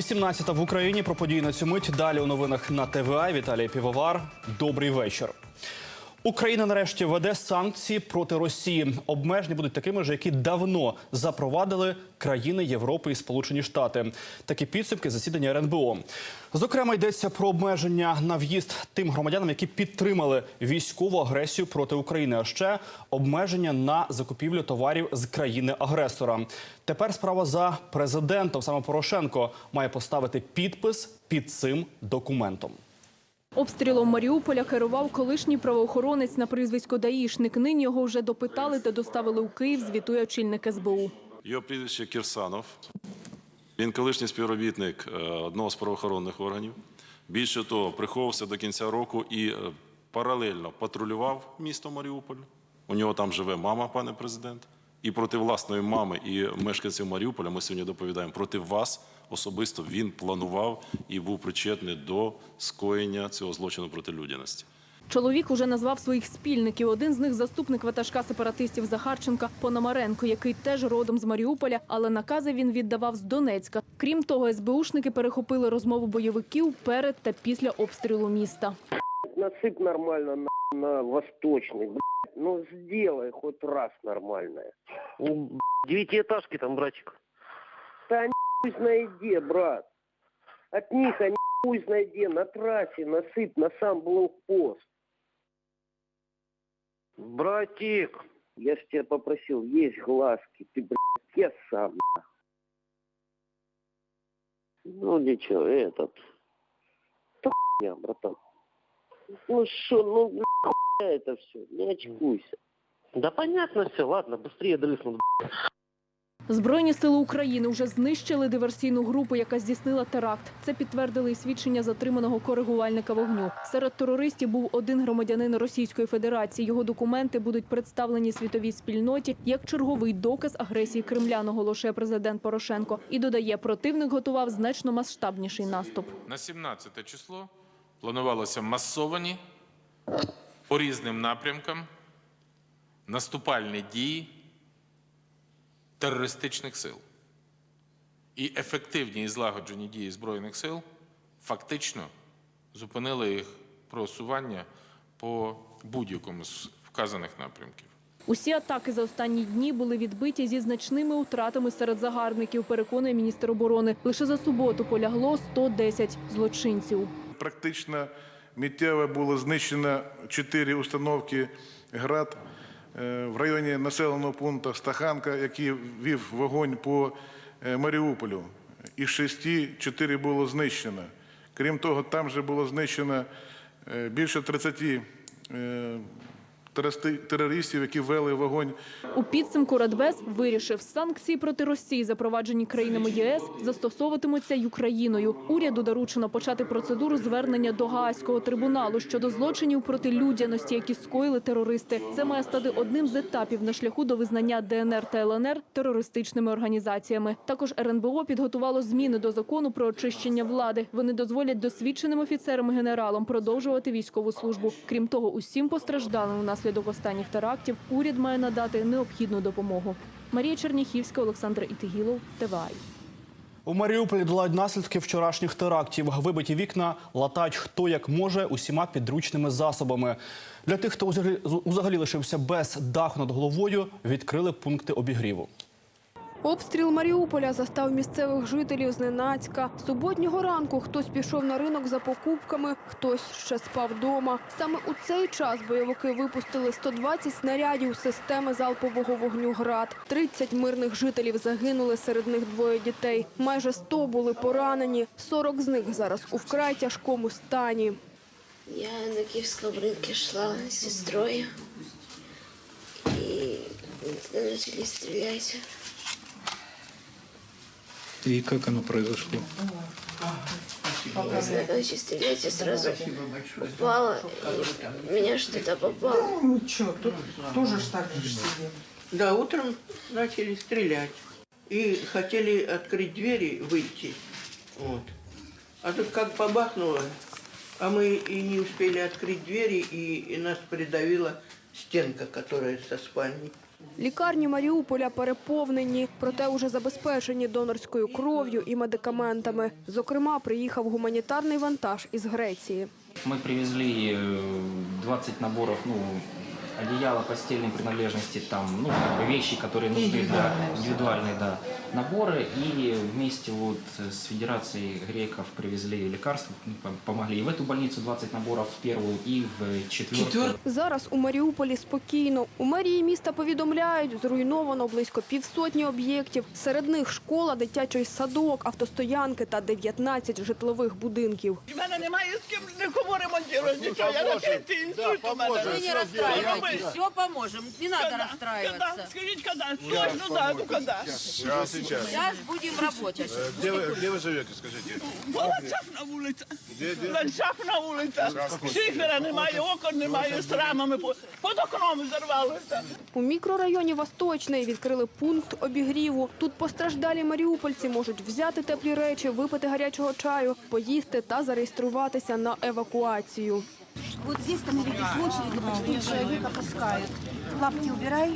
18 в Україні про події на цю мить. Далі у новинах на ТВА. Віталій Півовар. Добрий вечір. Україна нарешті веде санкції проти Росії. Обмеження будуть такими ж, які давно запровадили країни Європи і Сполучені Штати. Такі підсумки засідання РНБО. Зокрема, йдеться про обмеження на в'їзд тим громадянам, які підтримали військову агресію проти України. А ще обмеження на закупівлю товарів з країни-агресора. Тепер справа за президентом. Саме Порошенко має поставити підпис під цим документом. Обстрілом Маріуполя керував колишній правоохоронець на прізвисько Даїшник. Нині його вже допитали та доставили у Київ, звітує очільник СБУ. Його прізвище Кірсанов. Він колишній співробітник е, одного з правоохоронних органів. Більше того, приховувався до кінця року і е, паралельно патрулював місто Маріуполь. У нього там живе мама, пане президент. І проти власної мами і мешканців Маріуполя ми сьогодні доповідаємо проти вас особисто він планував і був причетний до скоєння цього злочину проти людяності. Чоловік уже назвав своїх спільників. Один з них заступник ватажка сепаратистів Захарченка Пономаренко, який теж родом з Маріуполя, але накази він віддавав з Донецька. Крім того, СБУшники перехопили розмову бойовиків перед та після обстрілу міста. насыпь нормально на, на восточный, блядь. Ну, сделай хоть раз нормальное. У девятиэтажки там, братик. Да не знайде, брат. От них они хуй знайде на трассе насыпь на сам блокпост. Братик, Я ж тебя попросил, есть глазки, ты, блядь, я сам. нахуй. Ну, ничего, этот... Да хуйня, братан. Ну что, ну, блядь, это все, не очкуйся. да понятно все, ладно, быстрее дрыснут. Збройні сили України вже знищили диверсійну групу, яка здійснила теракт. Це підтвердили і свідчення затриманого коригувальника вогню. Серед терористів був один громадянин Російської Федерації. Його документи будуть представлені світовій спільноті як черговий доказ агресії Кремля, наголошує президент Порошенко. І додає, противник готував значно масштабніший наступ. На 17 число планувалося масовані по різним напрямкам наступальні дії терористичних сил. І ефективні і злагоджені дії Збройних сил фактично зупинили їх просування по будь-якому з вказаних напрямків. Усі атаки за останні дні були відбиті зі значними втратами серед загарбників. Переконує міністр оборони. Лише за суботу полягло 110 злочинців. Практично миттєво було знищено чотири установки ГРАД в районі населеного пункту Стаханка, який вів вогонь по е, Маріуполю. Із шести чотири було знищено. Крім того, там же було знищено е, більше 30 е, терористи- терористів, які вели вогонь У підсумку Радбез вирішив, санкції проти Росії, запроваджені країнами ЄС, застосовуватимуться й Україною. Уряду доручено почати процедуру звернення до Гаазького трибуналу щодо злочинів проти людяності, які скоїли терористи. Це має стати одним з етапів на шляху до визнання ДНР та ЛНР терористичними організаціями. Також РНБО підготувало зміни до закону про очищення влади. Вони дозволять досвідченим офіцерам і генералам продовжувати військову службу. Крім того, усім постраждалим внаслідок останніх терактів уряд має надати необхідну допомогу. Марія Черніхівська, Олександр Ітигілов, ТВАЙ. У Маріуполі долають наслідки вчорашніх терактів. Вибиті вікна латають хто як може усіма підручними засобами. Для тих, хто взагалі- лишився без даху над головою, відкрили пункти обігріву. Обстріл Маріуполя застав місцевих жителів зненацька. Суботнього ранку хтось пішов на ринок за покупками, хтось ще спав вдома. Саме у цей час бойовики випустили 120 снарядів системи залпового вогню «Град». 30 мирних жителів загинули, серед них двоє дітей. Майже 100 були поранені, 40 з них зараз у вкрай тяжкому стані. Я на Киевском рынке шла с сестрой, и начали стрелять. И как оно произошло? Не знаю, начали стрелять, я сразу упала, и меня что-то попало. Ну что, тут тоже ж так же сидим. Да, утром начали стрелять. И хотели открыть двери, выйти. Вот. А тут как побахнуло, а мы и не успели открыть двери, и, и нас придавило стенка, которая со спальней. Лікарні Маріуполя переповнені, проте уже забезпечені донорською кров'ю і медикаментами. Зокрема, приїхав гуманітарний вантаж із Греції. Мы привезли э, 20 наборов, ну, одеяла, постельные принадлежности, там, ну, как бы вещи, которые нужны для индивидуальные, да, наборы. И вместе вот с Федерацией греков привезли лекарства, ну, пом- помогли и в эту больницу 20 наборов в первую, и в четвертую. Зараз у Маріуполі спокійно. У мерії міста повідомляють, зруйновано близько півсотні об'єктів. Серед них школа, дитячий садок, автостоянки та 19 житлових будинків. У мене немає з ким нікому ремонтувати нічого. Я ракети інсульт у мене. Вы не расстраивайтесь, все поможем. Не надо расстраиваться. Скажіть, коли? Сьогодні, ну да, ну коли? Сейчас будем работать. Где вы, где вы живете, скажите? Ланцах на вулицях. Ланцах на вулицях. Шифера немає, окон немає, з рамами. по- окном зарвалося. У мікрорайоні Восточний відкрили пункт обігріву. Тут постраждалі маріупольці можуть взяти теплі речі, випити гарячого чаю, поїсти та зареєструватися на евакуацію. Вот здесь становитесь в очередь, почти человека пускают. Лапки убирай.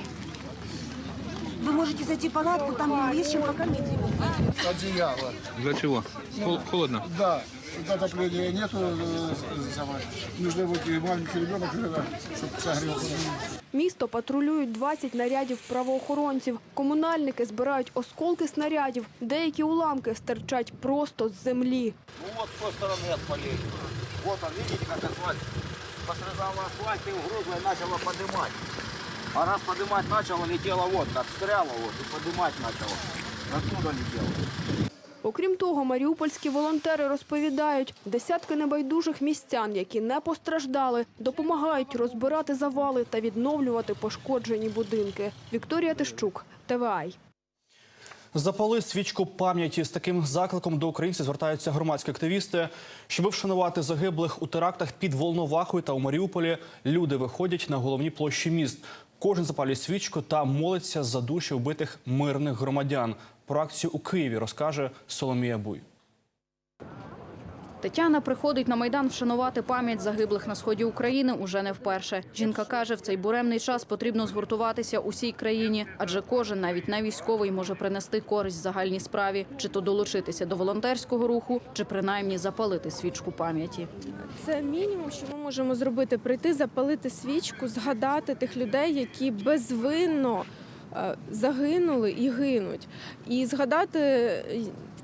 Вы можете зайти в палатку, там есть чем покормить его. Для чего? холодно? Да, когда отопления нету, нужно быть и маленький ребенок, чтобы согрел. Місто патрулюють 20 нарядів правоохоронців. Комунальники збирають осколки снарядів. Деякі уламки стирчать просто з землі. Ну вот с той стороны отпалили. Вот он, видите, как асфальт посрезало асфальт и угрозой начало поднимать. А раз поднимать начало, летело вот, как стряло вот, и поднимать начало. Оттуда летело. Окрім того, маріупольські волонтери розповідають, десятки небайдужих містян, які не постраждали, допомагають розбирати завали та відновлювати пошкоджені будинки. Вікторія Тищук, ТВАЙ. Запали свічку пам'яті з таким закликом до українців звертаються громадські активісти. Щоб вшанувати загиблих у терактах під Волновахою та у Маріуполі, люди виходять на головні площі міст. Кожен запалює свічку та молиться за душі вбитих мирних громадян. Про акцію у Києві розкаже Соломія Буй. Тетяна приходить на майдан вшанувати пам'ять загиблих на сході України уже не вперше. Жінка каже, в цей буремний час потрібно згуртуватися усій країні, адже кожен, навіть не військовий, може принести користь загальній справі, чи то долучитися до волонтерського руху, чи принаймні запалити свічку пам'яті. Це мінімум, що ми можемо зробити: прийти, запалити свічку, згадати тих людей, які безвинно загинули і гинуть, і згадати е,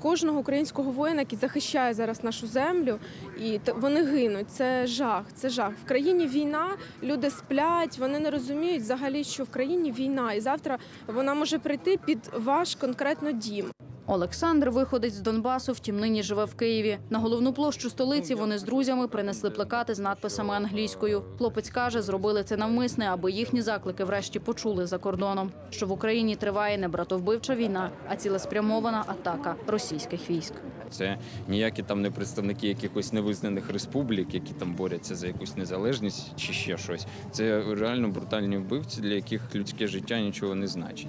кожного українського воїна, який захищає зараз нашу землю, і вони гинуть. Це жах. Це жах. В країні війна, люди сплять, вони не розуміють взагалі, що в країні війна, і завтра вона може прийти під ваш конкретно дім. Олександр виходить з Донбасу, втім нині живе в Києві. На головну площу столиці вони з друзями принесли плакати з надписами англійською. Хлопець каже, зробили це навмисне, аби їхні заклики врешті почули за кордоном. Що в Україні триває не братовбивча війна, а цілеспрямована атака російських військ. Це ніякі там не представники якихось невизнаних республік, які там борються за якусь незалежність чи ще щось. Це реально брутальні вбивці, для яких людське життя нічого не значить.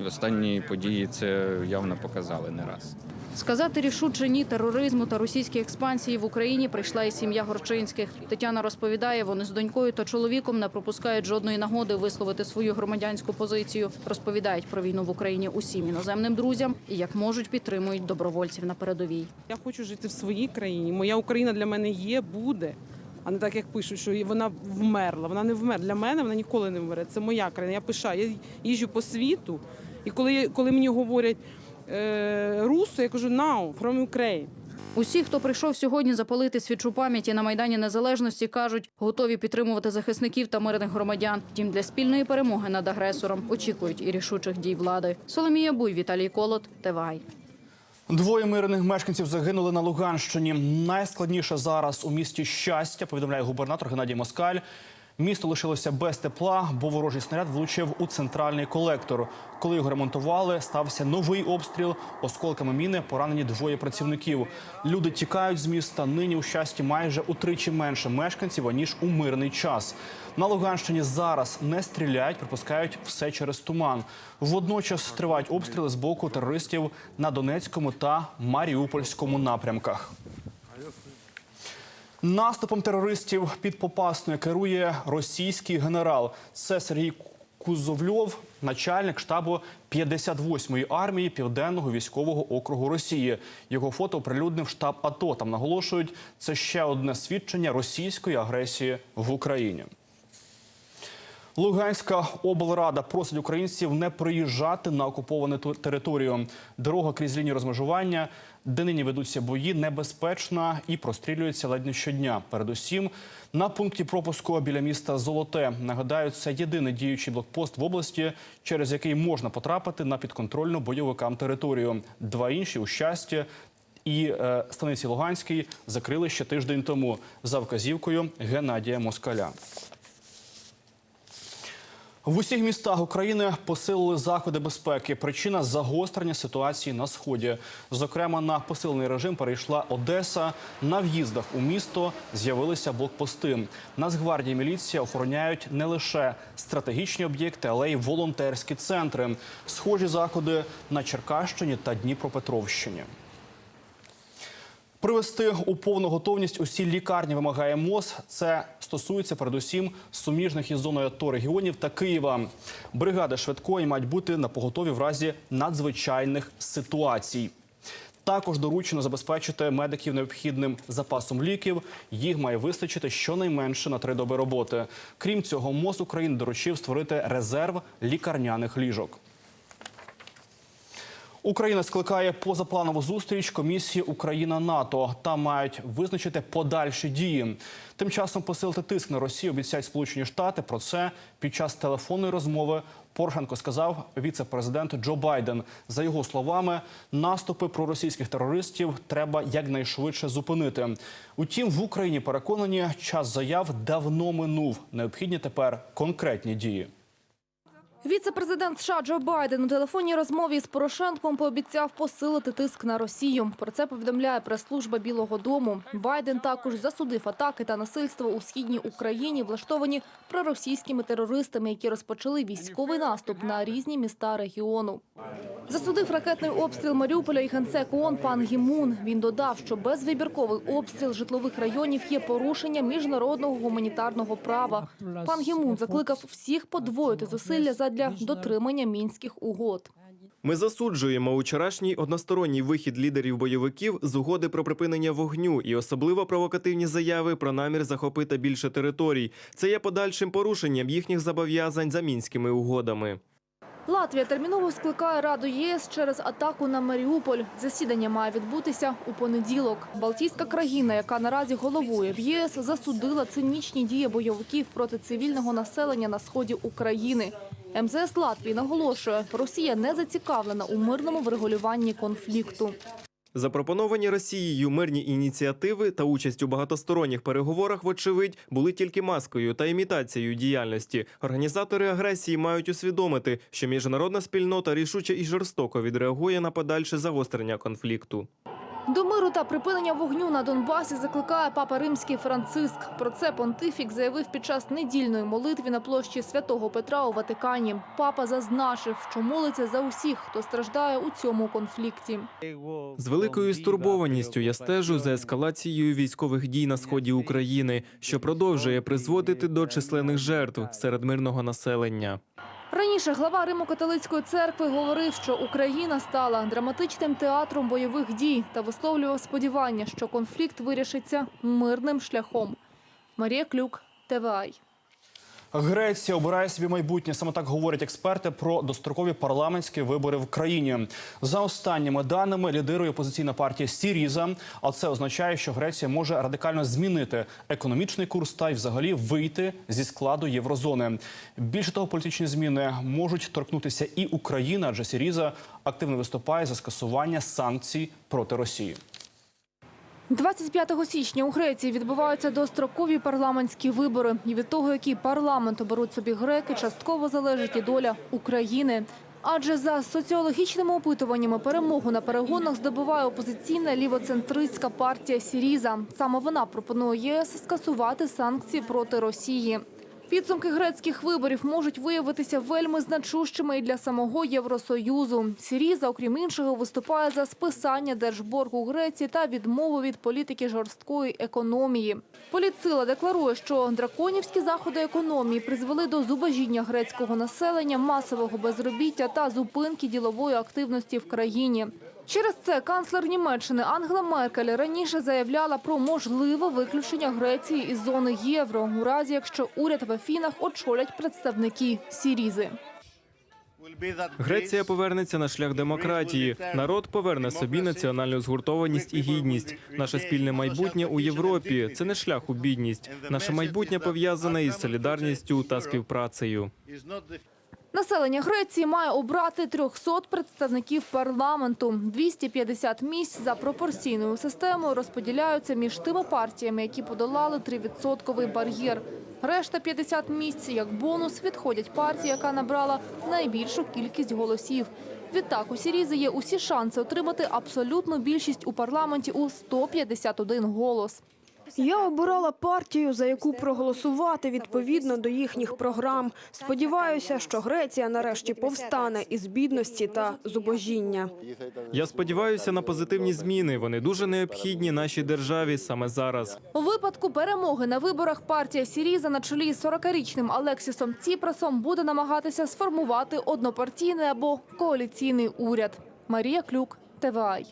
І останні події це явно показали не раз. Сказати рішуче ні тероризму та російській експансії в Україні прийшла і сім'я Горчинських. Тетяна розповідає, вони з донькою та чоловіком не пропускають жодної нагоди висловити свою громадянську позицію. Розповідають про війну в Україні усім іноземним друзям і як можуть підтримують добровольців на передовій. Я хочу жити в своїй країні. Моя Україна для мене є, буде. А не так, як пишуть, що вона вмерла. Вона не вмерла. Для мене вона ніколи не вмре. Це моя країна. Я пишаю. Я їжджу по світу, і коли, коли мені говорять е, русо, я кажу «Now, from Ukraine». Усі, хто прийшов сьогодні запалити свічу пам'яті на майдані незалежності, кажуть, готові підтримувати захисників та мирних громадян. Втім, для спільної перемоги над агресором очікують і рішучих дій влади. Соломія Буй, Віталій Колот, ТВАЙ. Двоє мирних мешканців загинули на Луганщині. Найскладніше зараз у місті щастя, повідомляє губернатор Геннадій Москаль. Місто лишилося без тепла, бо ворожий снаряд влучив у центральний колектор. Коли його ремонтували, стався новий обстріл. Осколками міни поранені двоє працівників. Люди тікають з міста. Нині у щасті майже утричі менше мешканців аніж у мирний час. На Луганщині зараз не стріляють, припускають все через туман. Водночас тривають обстріли з боку терористів на Донецькому та Маріупольському напрямках. Наступом терористів під Попасною керує російський генерал. Це Сергій Кузовльов, начальник штабу 58-ї армії Південного військового округу Росії. Його фото оприлюднив штаб АТО. Там наголошують, це ще одне свідчення російської агресії в Україні. Луганська облрада просить українців не приїжджати на окуповану територію. Дорога крізь лінію розмежування, де нині ведуться бої, небезпечна і прострілюється ледь не щодня. Передусім на пункті пропуску біля міста Золоте. Нагадаю, це єдиний діючий блокпост в області, через який можна потрапити на підконтрольну бойовикам територію. Два інші у щасті. І е, станиці Луганській закрили ще тиждень тому за вказівкою Геннадія Москаля. В усіх містах України посилили заходи безпеки. Причина загострення ситуації на сході. Зокрема, на посилений режим перейшла Одеса. На в'їздах у місто з'явилися блокпости. Нацгвардія і міліція охороняють не лише стратегічні об'єкти, але й волонтерські центри. Схожі заходи на Черкащині та Дніпропетровщині. Привести у повну готовність усі лікарні вимагає МОЗ. Це стосується передусім суміжних із зоною АТО регіонів та Києва. Бригади швидкої мають бути на поготові в разі надзвичайних ситуацій. Також доручено забезпечити медиків необхідним запасом ліків. Їх має вистачити щонайменше на три доби роботи. Крім цього, МОЗ України доручив створити резерв лікарняних ліжок. Україна скликає позапланову зустріч комісії Україна НАТО. Там мають визначити подальші дії. Тим часом посилити тиск на Росію обіцяють Сполучені Штати. Про це під час телефонної розмови Порошенко сказав віце-президент Джо Байден. За його словами, наступи проросійських терористів треба якнайшвидше зупинити. Утім, в Україні переконані, час заяв давно минув. Необхідні тепер конкретні дії. Віце-президент США Джо Байден у телефонній розмові з Порошенком пообіцяв посилити тиск на Росію. Про це повідомляє прес-служба Білого Дому. Байден також засудив атаки та насильство у східній Україні, влаштовані проросійськими терористами, які розпочали військовий наступ на різні міста регіону. Засудив ракетний обстріл Маріуполя і генсек ООН пан Гімун. Він додав, що безвибірковий обстріл житлових районів є порушенням міжнародного гуманітарного права. Пан Гімун закликав всіх подвоїти зусилля задля дотримання мінських угод. Ми засуджуємо вчорашній односторонній вихід лідерів бойовиків з угоди про припинення вогню і особливо провокативні заяви про намір захопити більше територій. Це є подальшим порушенням їхніх зобов'язань за мінськими угодами. Латвія терміново скликає Раду ЄС через атаку на Маріуполь. Засідання має відбутися у понеділок. Балтійська країна, яка наразі головує в ЄС, засудила цинічні дії бойовиків проти цивільного населення на сході України. МЗС Латвії наголошує, Росія не зацікавлена у мирному врегулюванні конфлікту. Запропоновані Росією мирні ініціативи та участь у багатосторонніх переговорах, вочевидь, були тільки маскою та імітацією діяльності. Організатори агресії мають усвідомити, що міжнародна спільнота рішуче і жорстоко відреагує на подальше загострення конфлікту. До миру та припинення вогню на Донбасі закликає папа римський Франциск. Про це понтифік заявив під час недільної молитви на площі Святого Петра у Ватикані. Папа зазначив, що молиться за усіх, хто страждає у цьому конфлікті. З великою стурбованістю я стежу за ескалацією військових дій на сході України, що продовжує призводити до численних жертв серед мирного населення. Раніше глава Римо-католицької церкви говорив, що Україна стала драматичним театром бойових дій та висловлював сподівання, що конфлікт вирішиться мирним шляхом. Марія Клюк, ТВАЙ. Греція обирає собі майбутнє. Саме так говорять експерти про дострокові парламентські вибори в країні. За останніми даними лідирує опозиційна партія Сіріза. А це означає, що Греція може радикально змінити економічний курс та й взагалі вийти зі складу єврозони. Більше того, політичні зміни можуть торкнутися і Україна, адже Сіріза активно виступає за скасування санкцій проти Росії. 25 січня у Греції відбуваються дострокові парламентські вибори. І від того, який парламент оберуть собі греки, частково залежить і доля України. Адже за соціологічними опитуваннями перемогу на перегонах здобуває опозиційна лівоцентристська партія Сіріза. Саме вона пропонує ЄС скасувати санкції проти Росії. Підсумки грецьких виборів можуть виявитися вельми значущими і для самого Євросоюзу. Сіріза, окрім іншого, виступає за списання держборгу Греції та відмову від політики жорсткої економії. Політсила декларує, що драконівські заходи економії призвели до зубожіння грецького населення, масового безробіття та зупинки ділової активності в країні. Через це канцлер Німеччини Ангела Меркель раніше заявляла про можливе виключення Греції із зони євро, у разі якщо уряд в Афінах очолять представники Сірізи. Греція повернеться на шлях демократії. Народ поверне собі національну згуртованість і гідність. Наше спільне майбутнє у Європі це не шлях у бідність. Наше майбутнє пов'язане із солідарністю та співпрацею. Населення Греції має обрати 300 представників парламенту. 250 місць за пропорційною системою розподіляються між тими партіями, які подолали 3% бар'єр. Решта 50 місць як бонус відходять партії, яка набрала найбільшу кількість голосів. Відтак у Сірізи є усі шанси отримати абсолютну більшість у парламенті у 151 голос. Я обирала партію, за яку проголосувати відповідно до їхніх програм. Сподіваюся, що Греція нарешті повстане із бідності та зубожіння. Я сподіваюся на позитивні зміни. Вони дуже необхідні нашій державі саме зараз. У випадку перемоги на виборах партія Сіріза на чолі з 40-річним Алексісом Ціпрасом буде намагатися сформувати однопартійний або коаліційний уряд. Марія Клюк, ТВАЙ.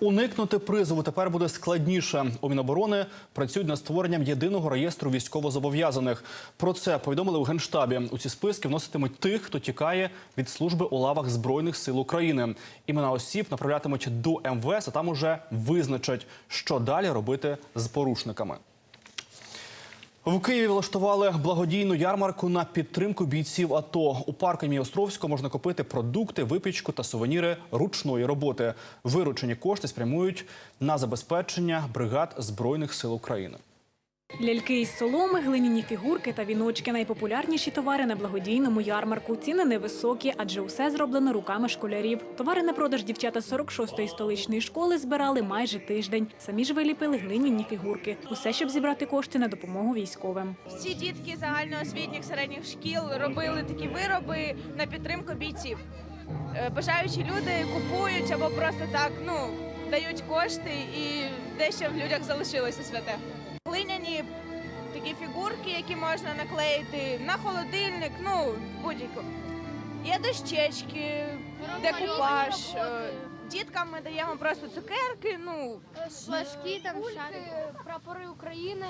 Уникнути призову тепер буде складніше. У Міноборони працюють над створенням єдиного реєстру військовозобов'язаних. Про це повідомили у генштабі. У ці списки вноситимуть тих, хто тікає від служби у лавах збройних сил України. Імена осіб направлятимуть до МВС, а там уже визначать, що далі робити з порушниками. В Києві влаштували благодійну ярмарку на підтримку бійців АТО. У парку імені Островського можна купити продукти, випічку та сувеніри ручної роботи. Виручені кошти спрямують на забезпечення бригад збройних сил України. Ляльки із соломи, глиняні фігурки та віночки найпопулярніші товари на благодійному ярмарку. Ціни невисокі, адже усе зроблено руками школярів. Товари на продаж дівчата 46-ї столичної школи збирали майже тиждень. Самі ж виліпили глиняні фігурки. Усе, щоб зібрати кошти на допомогу військовим. Всі дітки загальноосвітніх середніх шкіл робили такі вироби на підтримку бійців. Е, Бажаючі люди купують або просто так ну дають кошти, і дещо в людях залишилося святе. Глиняні такі фігурки, які можна наклеїти на холодильник, ну будь-яку. Є дощечки, декупаж. Е, Діткам ми даємо просто цукерки, ну Флажки, там прапори України.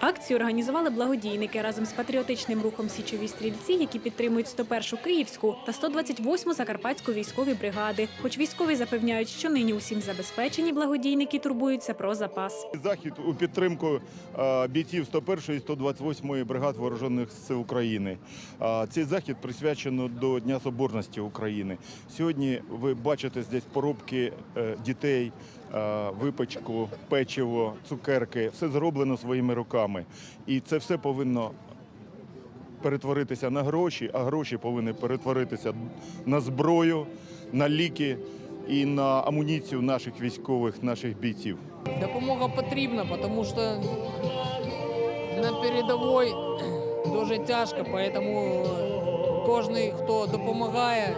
Акцію організували благодійники разом з патріотичним рухом Січові стрільці, які підтримують 101-шу Київську та 128-му Закарпатську військові бригади. Хоч військові запевняють, що нині усім забезпечені, благодійники турбуються про запас. Захід у підтримку е, бійців 101 і 128 бригад вооружених сил України. А Цей захід присвячено до Дня Соборності України. Сьогодні ви бачите здесь поробки е, дітей, е, випечку, печиво, цукерки. Все зроблено своїми руками. І це все повинно перетворитися на гроші, а гроші повинні перетворитися на зброю, на ліки і на амуніцію наших військових, наших бійців. Допомога потрібна, тому що на передовій дуже тяжко, тому кожен, хто допомагає,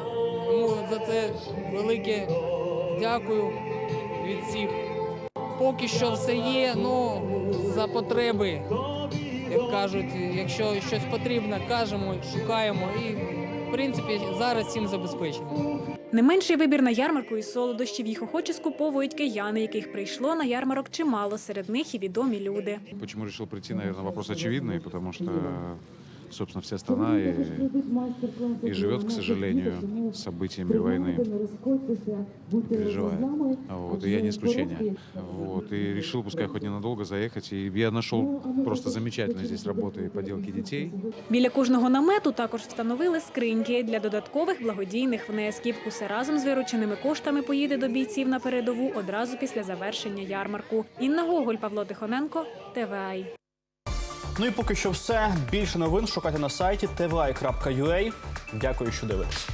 йому за це велике дякую від всіх. Поки що все є, ну за потреби, як кажуть, якщо щось потрібно, кажемо, шукаємо і в принципі зараз всім забезпечено. Не менший вибір на ярмарку із солодощів їх охоче скуповують кияни, яких прийшло на ярмарок чимало. Серед них і відомі люди. Почему решил прийти, наверное, вопрос очевидный, потому что, собственно, вся страна и, и живет, к сожалению, событиями войны, переживает. Вот, и я не исключение. Вот, и решил, пускай хоть ненадолго заехать. И я нашел просто замечательно здесь работы и поделки детей. Біля кожного намету також встановили скриньки для додаткових благодійних внесків. Усе разом з вирученими коштами поїде до бійців на передову одразу після завершення ярмарку. Інна Гоголь, Павло Тихоненко, ТВАЙ. Ну і поки що все. Більше новин шукайте на сайті tvi.ua. Дякую, що дивитесь.